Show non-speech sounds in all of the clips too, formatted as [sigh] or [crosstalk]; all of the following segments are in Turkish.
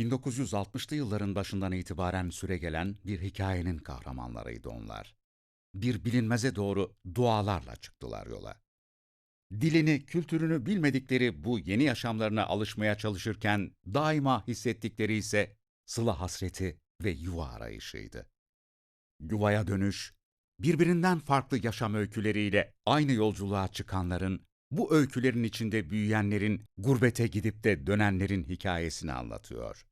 1960'lı yılların başından itibaren süregelen bir hikayenin kahramanlarıydı onlar. Bir bilinmeze doğru dualarla çıktılar yola. Dilini, kültürünü bilmedikleri bu yeni yaşamlarına alışmaya çalışırken daima hissettikleri ise sıla hasreti ve yuva arayışıydı. Yuvaya dönüş, birbirinden farklı yaşam öyküleriyle aynı yolculuğa çıkanların, bu öykülerin içinde büyüyenlerin, gurbete gidip de dönenlerin hikayesini anlatıyor.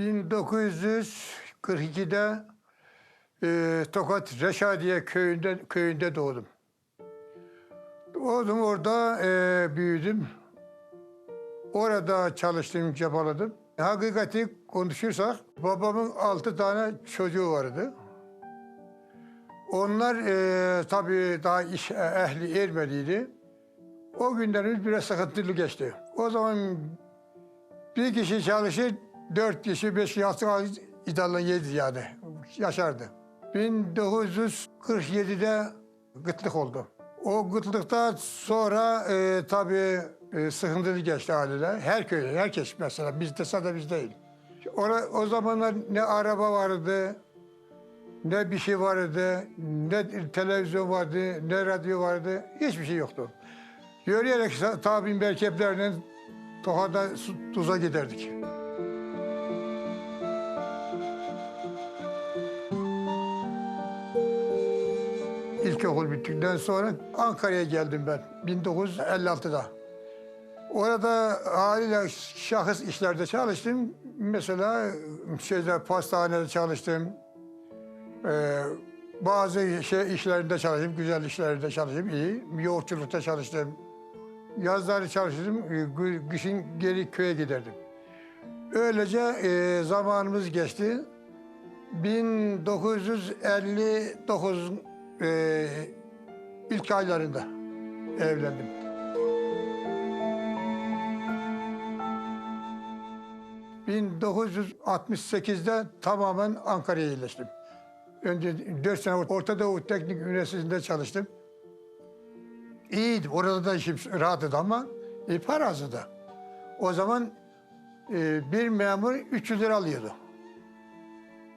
...1942'de e, Tokat Reşadiye köyünde köyünde doğdum. Doğdum orada e, büyüdüm. Orada çalıştım, çabaladım. Hakikati konuşursak babamın altı tane çocuğu vardı. Onlar e, tabii daha iş ehli ermeliydi. O günlerimiz biraz sıkıntılı geçti. O zaman bir kişi çalışır, dört kişi, beş kişi iddialan yedi yani. Yaşardı. 1947'de gıtlık oldu. O gıtlıktan sonra e, tabii e, sıkıntılı geçti haliyle. Her köyde, herkes mesela. Bizde sadece biz değil. Ora, o zamanlar ne araba vardı, ne bir şey vardı, ne televizyon vardı, ne radyo vardı. Hiçbir şey yoktu. Yürüyerek tabi merkeplerle Tokat'a su- tuza giderdik. İlkokul bittikten sonra Ankara'ya geldim ben 1956'da. Orada haliyle şahıs işlerde çalıştım. Mesela şeyde pastanede çalıştım. Ee, bazı şey işlerinde çalıştım, güzel işlerinde çalıştım, iyi. Yoğurtçulukta çalıştım. Yazları çalıştım, e, kışın geri köye giderdim. Öylece e, zamanımız geçti. 1959 e, ilk aylarında evlendim. ...1968'de tamamen Ankara'ya yerleştim. Önce 4 sene Orta Doğu Teknik Üniversitesi'nde çalıştım. İyiydi. Orada da işim rahatdı ama e, para azdı. O zaman e, bir memur 300 lira alıyordu.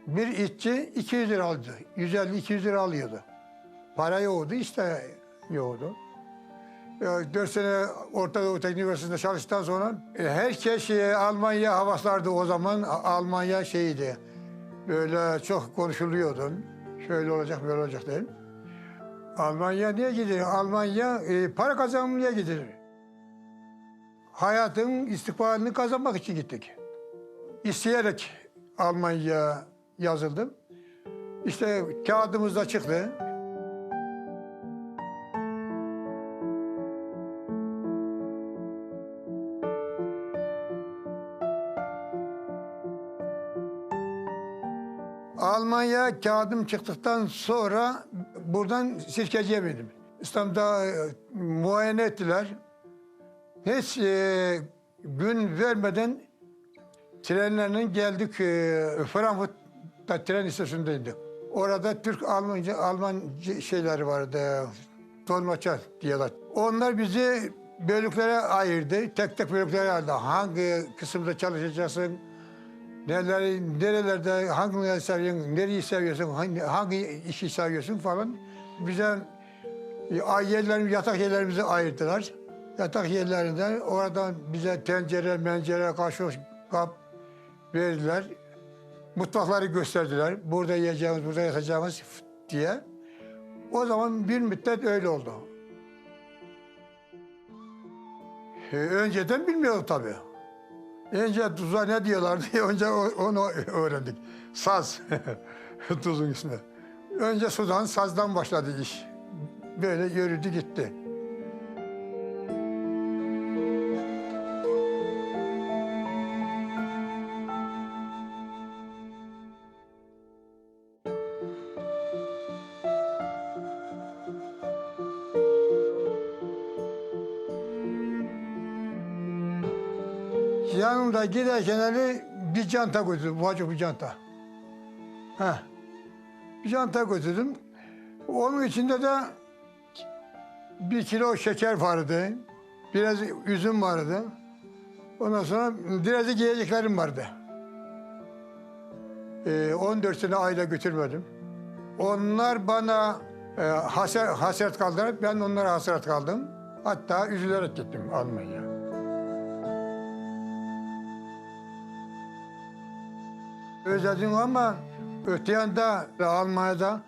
Bir işçi 200 lira alıyordu. 150-200 lira alıyordu. Para yoktu işte yoktu. E, Dört sene Orta Doğu Teknik Üniversitesi'nde çalıştıktan sonra e, herkes Almanya havaslardı o zaman. Almanya şeydi. Böyle çok konuşuluyordu. Şöyle olacak böyle olacak değil. Almanya niye gidilir? Almanya e, para kazanmaya gidilir. Hayatın istikbalini kazanmak için gittik. İsteyerek Almanya'ya yazıldım. İşte kağıdımızda çıktı. Almanya kağıdım çıktıktan sonra buradan Sirkeci'ye bindim. İstanbul'da e, muayene ettiler. Hiç e, gün vermeden trenlerle geldik e, Frankfurt'ta tren istasyonunda indik. Orada Türk Almanca Alman şeyleri vardı. Dolmaçar diyorlar. Onlar bizi bölüklere ayırdı. Tek tek bölüklere ayırdı. Hangi kısımda çalışacaksın? Neleri, nerelerde hangi seviyorsun, nereyi seviyorsun, hangi, hangi işi seviyorsun falan. Bize e, yerlerimiz, yatak yerlerimizi ayırdılar. Yatak yerlerinden oradan bize tencere, mencere, kaşık, kap verdiler. Mutfakları gösterdiler. Burada yiyeceğimiz, burada yatacağımız diye. O zaman bir müddet öyle oldu. E, önceden bilmiyorduk tabii. Önce tuza ne diyorlardı? [laughs] Önce o- onu öğrendik. Saz. [laughs] Tuzun ismi. Önce sudan, sazdan başladı iş. Böyle yürüdü gitti. Yanımda giderken Ali bir canta götürdüm, ufacık bir canta. Heh. Bir canta götürdüm. Onun içinde de bir kilo şeker vardı. Biraz üzüm vardı. Ondan sonra biraz giyeceklerim vardı. Ee, 14 sene aile götürmedim. Onlar bana e, haser, hasret kaldılar. Ben onlara hasret kaldım. Hatta üzülerek gittim Almanya'ya. Özledim ama öte yanda Almanya'da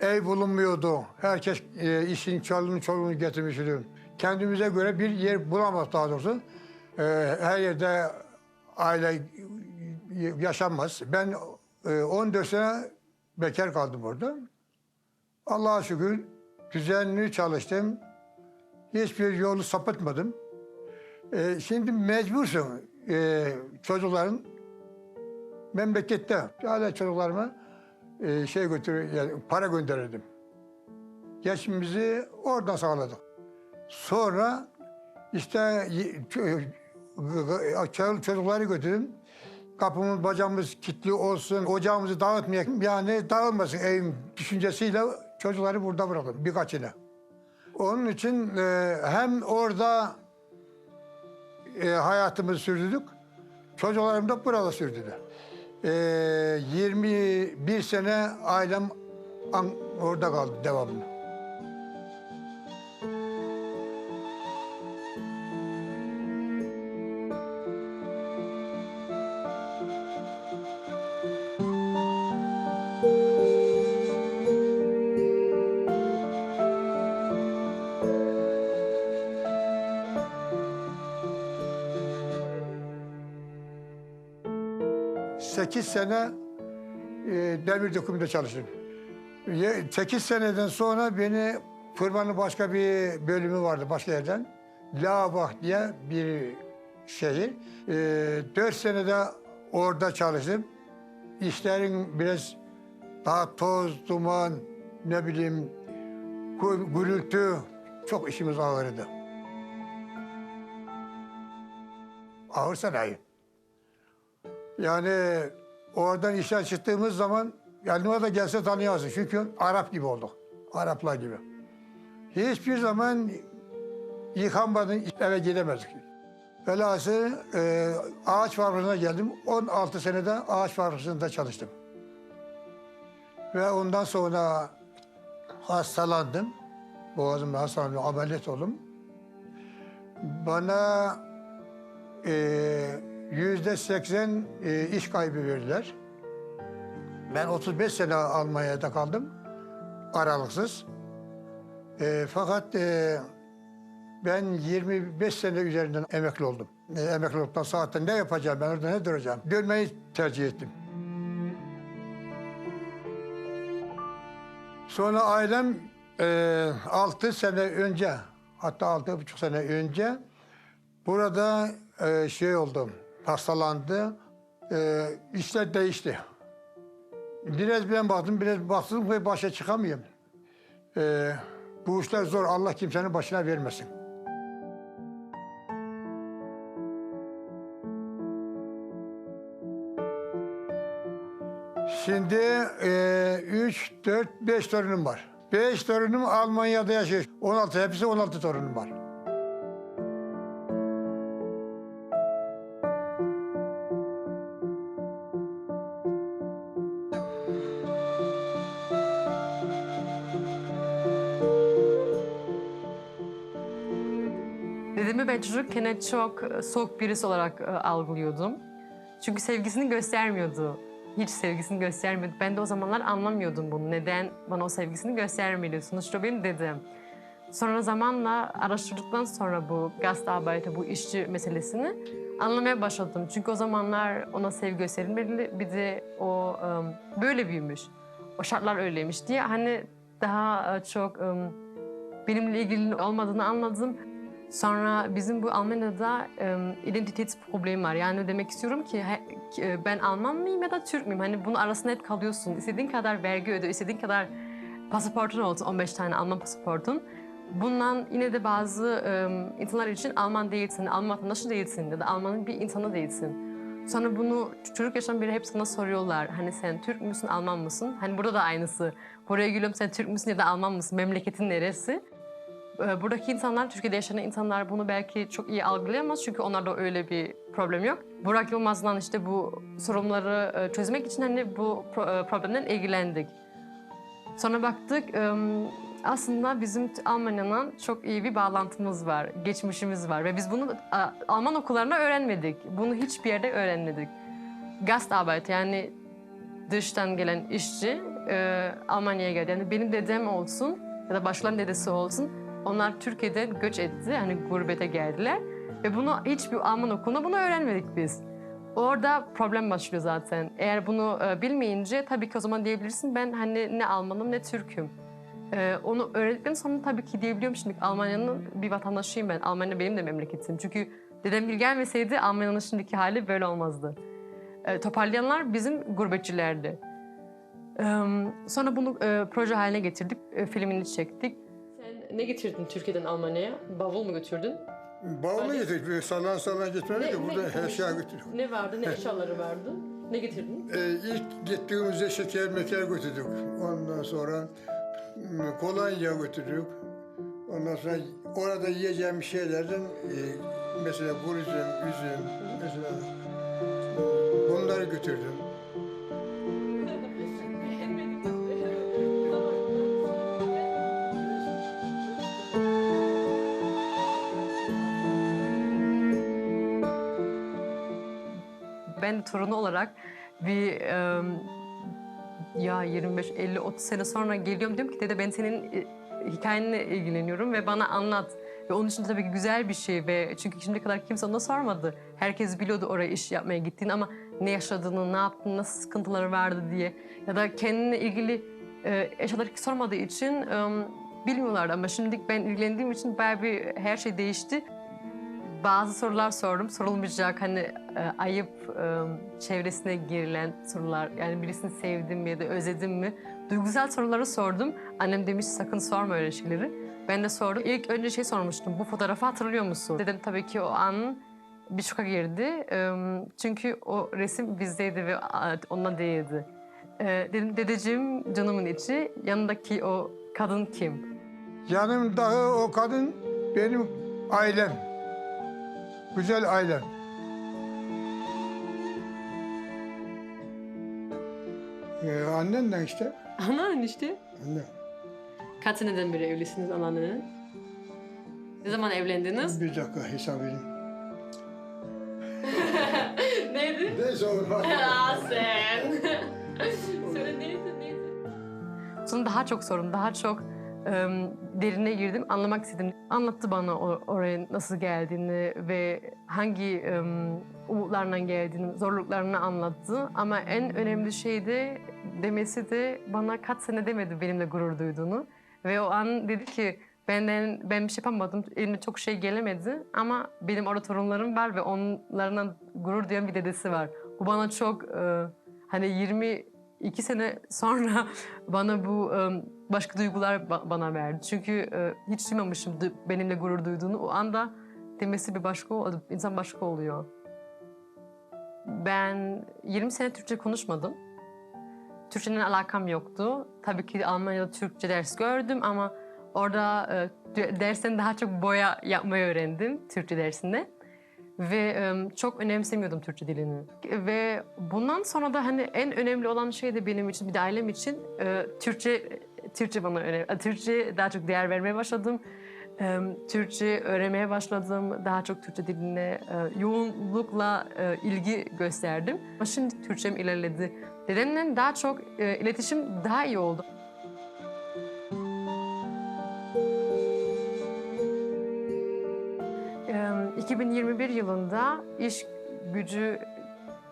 ev bulunmuyordu. Herkes e, işin çoluğunu çoluğunu getirmişti. Kendimize göre bir yer bulamadık daha doğrusu. E, her yerde aile yaşanmaz. Ben e, 14 sene bekar kaldım orada. Allah'a şükür düzenli çalıştım. Hiçbir yolu sapıtmadım. E, şimdi mecbursun e, çocukların memlekette hala çocuklarıma e, şey götür yani para gönderirdim. Geçimimizi oradan sağladık. Sonra işte çocukları götürdüm. Kapımız bacamız kilitli olsun, ocağımızı dağıtmayalım. Yani dağılmasın evim düşüncesiyle çocukları burada bıraktım birkaçını. Onun için e, hem orada e, hayatımızı sürdürdük, çocuklarım da burada sürdürdü. E, 21 sene ailem orada kaldı devamlı. Sekiz sene e, demir dökümünde çalıştım. Ye- Sekiz seneden sonra beni firmanın başka bir bölümü vardı başka yerden. Lavah diye bir şehir. E, dört senede orada çalıştım. İşlerin biraz daha toz, duman, ne bileyim gü- gürültü çok işimiz ağırdı. Ağır sanayi. Yani oradan işe çıktığımız zaman yanıma da gelse tanıyamazsın. Çünkü Arap gibi olduk. Araplar gibi. Hiçbir zaman yıkanmadan eve gidemezdik. Velhasıl e, ağaç fabrikasına geldim. 16 senede ağaç fabrikasında çalıştım. Ve ondan sonra hastalandım. Boğazımda hastalandım, ameliyat oldum. Bana e, yüzde seksen e, iş kaybı verdiler. Ben 35 sene Almanya'da kaldım. Aralıksız. E, fakat e, ben 25 sene üzerinden emekli oldum. E, emekli olduktan saatte ne yapacağım ben orada ne duracağım? Dönmeyi tercih ettim. Sonra ailem e, 6 sene önce hatta altı buçuk sene önce burada e, şey oldu hastalandı. E, işler değişti. Biraz ben baktım, biraz baktım ve başa çıkamıyorum. Ee, bu işler zor. Allah kimsenin başına vermesin. Şimdi e, üç, dört, beş torunum var. Beş torunum Almanya'da yaşıyor. 16, hepsi 16 torunum var. Dedemi ben çocukken çok e, soğuk birisi olarak e, algılıyordum. Çünkü sevgisini göstermiyordu. Hiç sevgisini göstermiyordu. Ben de o zamanlar anlamıyordum bunu. Neden bana o sevgisini göstermedi? Sonuçta benim dedem. Sonra zamanla araştırdıktan sonra bu gastarbeiter, bu işçi meselesini anlamaya başladım. Çünkü o zamanlar ona sevgi gösterilmedi. Bir de o e, böyle büyümüş. O şartlar öyleymiş diye hani daha çok e, benimle ilgili olmadığını anladım. Sonra bizim bu Almanya'da e, identitet problemi var. Yani demek istiyorum ki he- ben Alman mıyım ya da Türk müyüm? Hani bunun arasında hep kalıyorsun. İstediğin kadar vergi öde, istediğin kadar pasaportun olsun, 15 tane Alman pasaportun. Bundan yine de bazı e, insanlar için Alman değilsin, Alman vatandaşı değilsin ya da Alman'ın bir insanı değilsin. Sonra bunu çocuk yaştan beri hep sana soruyorlar. Hani sen Türk müsün, Alman mısın? Hani burada da aynısı. Buraya geliyorum sen Türk müsün ya da Alman mısın? Memleketin neresi? Ee, Buradaki insanlar, Türkiye'de yaşayan insanlar bunu belki çok iyi algılayamaz çünkü onlarda öyle bir problem yok. Burak Yılmaz'dan işte bu sorunları e, çözmek için hani bu e, problemden ilgilendik. Sonra baktık e, aslında bizim Almanya'nın çok iyi bir bağlantımız var, geçmişimiz var ve biz bunu Alman okullarında öğrenmedik. Bunu hiçbir yerde öğrenmedik. Gastarbeit yani dıştan gelen işçi Almanya'ya geldi. Yani benim dedem olsun ya da başkalarının dedesi olsun. Onlar Türkiye'den göç etti. Hani gurbete geldiler. Ve bunu hiçbir Alman okulunda bunu öğrenmedik biz. Orada problem başlıyor zaten. Eğer bunu e, bilmeyince tabii ki o zaman diyebilirsin ben hani ne Almanım ne Türk'üm. E, onu öğrendikten sonra tabii ki diyebiliyorum şimdi Almanya'nın bir vatandaşıyım ben. Almanya benim de memleketim. Çünkü dedem bir gelmeseydi Almanya'nın şimdiki hali böyle olmazdı. E, toparlayanlar bizim gurbetçilerdi. E, sonra bunu e, proje haline getirdik, e, filmini çektik. Ne getirdin Türkiye'den Almanya'ya? Bavul mu götürdün? Bavulu getirdik. Böyle sallan sallan gitmedik de burada eşya götürdük. Ne vardı, ne eşyaları vardı? Ne getirdin? Ee, ilk gittiğimizde şeker meker götürdük. Ondan sonra mm, kolonya götürdük. Ondan sonra orada yiyeceğim şeylerden e, mesela kuru üzüm, üzüm mesela bunları götürdüm. Ben torunu olarak bir e, ya 25, 50, 30 sene sonra geliyorum diyorum ki dede ben senin e, hikayenle ilgileniyorum ve bana anlat. Ve onun için tabii ki güzel bir şey ve çünkü şimdiye kadar kimse ona sormadı. Herkes biliyordu oraya iş yapmaya gittiğini ama ne yaşadığını, ne yaptığını, nasıl sıkıntıları vardı diye. Ya da kendine ilgili e, eşyaları sormadığı için e, bilmiyorlardı. Ama şimdi ben ilgilendiğim için bayağı bir her şey değişti bazı sorular sordum. Sorulmayacak hani ayıp e, çevresine girilen sorular. Yani birisini sevdim mi ya da özledim mi? Duygusal soruları sordum. Annem demiş sakın sorma öyle şeyleri. Ben de sordum. İlk önce şey sormuştum. Bu fotoğrafı hatırlıyor musun? Dedim tabii ki o an bir şoka girdi. E, çünkü o resim bizdeydi ve onunla değildi. E, dedim dedeciğim canımın içi. Yanındaki o kadın kim? Yanımdaki o kadın benim ailem. Güzel ailem. Ee, annenle işte. Anan işte. Anne. Kaç seneden beri evlisiniz anneannenle? Ne zaman evlendiniz? Bir dakika hesap edeyim. [laughs] Neydi? Neyse hadi. [laughs] Aa sen. Söyle neydi neydi? Sonra daha çok sorun, daha çok ım, derine girdim, anlamak istedim. Anlattı bana o- oraya nasıl geldiğini ve hangi um, umutlarla geldiğini, zorluklarını anlattı. Ama en önemli şey de demesi de bana kaç sene demedi benimle gurur duyduğunu. Ve o an dedi ki benden ben bir şey yapamadım, eline çok şey gelemedi ama benim orada torunlarım var ve onlarla gurur duyan bir dedesi var. Bu bana çok e, hani 20 iki sene [laughs] sonra bana bu e, başka duygular ba- bana verdi. Çünkü e, hiç duymamışım du- benimle gurur duyduğunu. O anda demesi bir başka oldu. İnsan başka oluyor. Ben 20 sene Türkçe konuşmadım. Türkçenin alakam yoktu. Tabii ki Almanya'da Türkçe ders gördüm ama orada e, dersten daha çok boya yapmayı öğrendim Türkçe dersinde. Ve e, çok önemsemiyordum Türkçe dilini. Ve bundan sonra da hani en önemli olan şey de benim için bir de ailem için e, Türkçe Türkçe bana önemli. Türkçe daha çok değer vermeye başladım. Türkçe öğrenmeye başladım. Daha çok Türkçe diline e, yoğunlukla e, ilgi gösterdim. Ama Şimdi Türkçem ilerledi. Dedemle daha çok e, iletişim daha iyi oldu. Ee, 2021 yılında iş gücü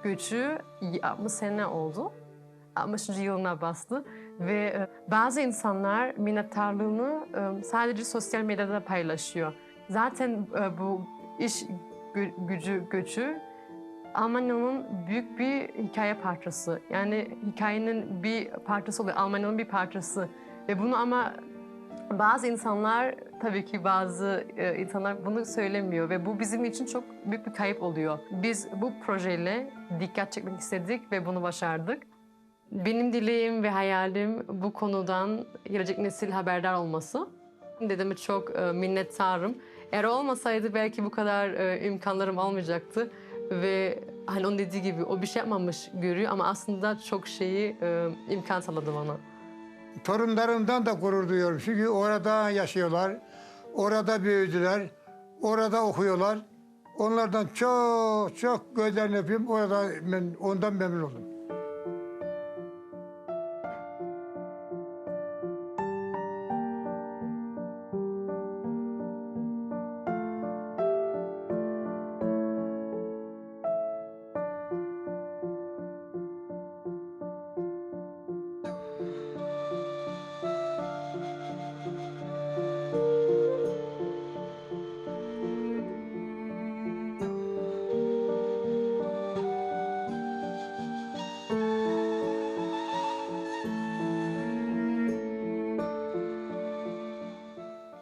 göçü 60 sene oldu. 60. yılına bastı ve e, bazı insanlar minnettarlığını e, sadece sosyal medyada paylaşıyor. Zaten e, bu iş gü- gücü göçü Almanya'nın büyük bir hikaye parçası. Yani hikayenin bir parçası oluyor. Almanya'nın bir parçası. Ve bunu ama bazı insanlar tabii ki bazı insanlar bunu söylemiyor ve bu bizim için çok büyük bir kayıp oluyor. Biz bu projeyle dikkat çekmek istedik ve bunu başardık. Benim dileğim ve hayalim bu konudan gelecek nesil haberdar olması. Dedeme çok e, minnettarım. Eğer olmasaydı belki bu kadar e, imkanlarım olmayacaktı. Ve hani onun dediği gibi o bir şey yapmamış görüyor ama aslında çok şeyi e, imkan sağladı bana. Torunlarımdan da gurur duyuyorum. Çünkü orada yaşıyorlar, orada büyüdüler, orada okuyorlar. Onlardan çok çok gözlerini öpeyim. Orada ben ondan memnun oldum.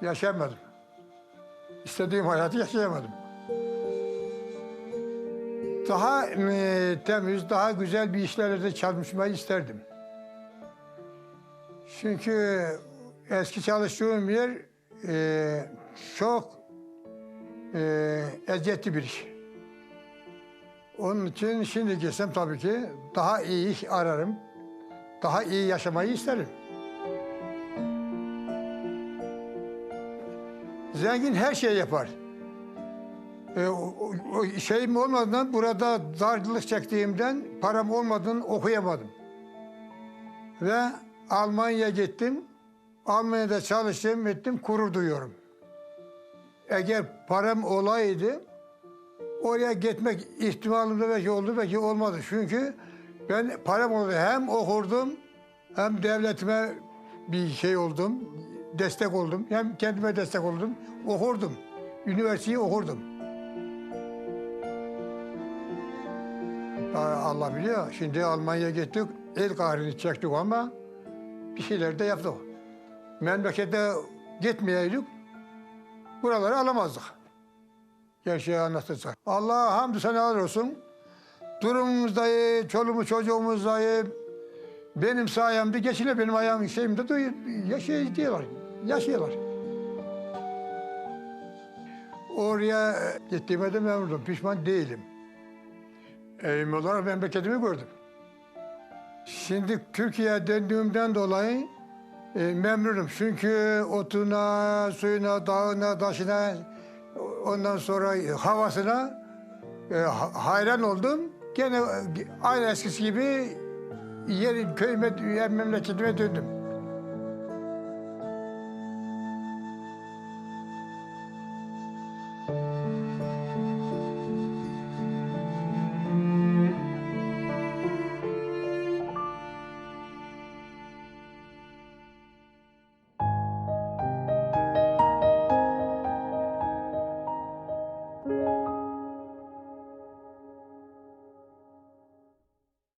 Yaşayamadım. İstediğim hayatı yaşayamadım. Daha e, temiz, daha güzel bir işlerde çalışmayı isterdim. Çünkü eski çalıştığım yer e, çok e, eziyetli bir iş. Onun için şimdi gitsem tabii ki daha iyi iş ararım. Daha iyi yaşamayı isterim. Zengin her şeyi yapar. E, o- o şeyim olmadan burada darlık çektiğimden param olmadan okuyamadım. Ve Almanya'ya gittim. Almanya'da çalıştım, ettim, gurur duyuyorum. Eğer param olaydı oraya gitmek ihtimalim de belki oldu, belki olmadı. Çünkü ben param oldu. Hem okurdum hem devletime bir şey oldum, destek oldum. Hem kendime destek oldum, okurdum. Üniversiteyi okurdum. Allah biliyor. Şimdi Almanya'ya gittik, el kahrini çektik ama bir şeyler de yaptık. Memlekete gitmeyeydik, buraları alamazdık. Gerçeği anlatırsak. Allah'a hamdü senalar olsun. Durumumuz da iyi, çoluğumuz çocuğumuz da iyi. Benim sayemde geçile benim ayağım şeyimde de yaşayıyorlar. Yaşıyorlar. Oraya gittiğime de memnunum. Pişman değilim. Evim olarak memleketimi gördüm. Şimdi Türkiye'ye döndüğümden dolayı e, memnunum. Çünkü otuna, suyuna, dağına, taşına, ondan sonra havasına e, ha- hayran oldum. Gene e, aynı eskisi gibi yeri köyüme, memleketime döndüm.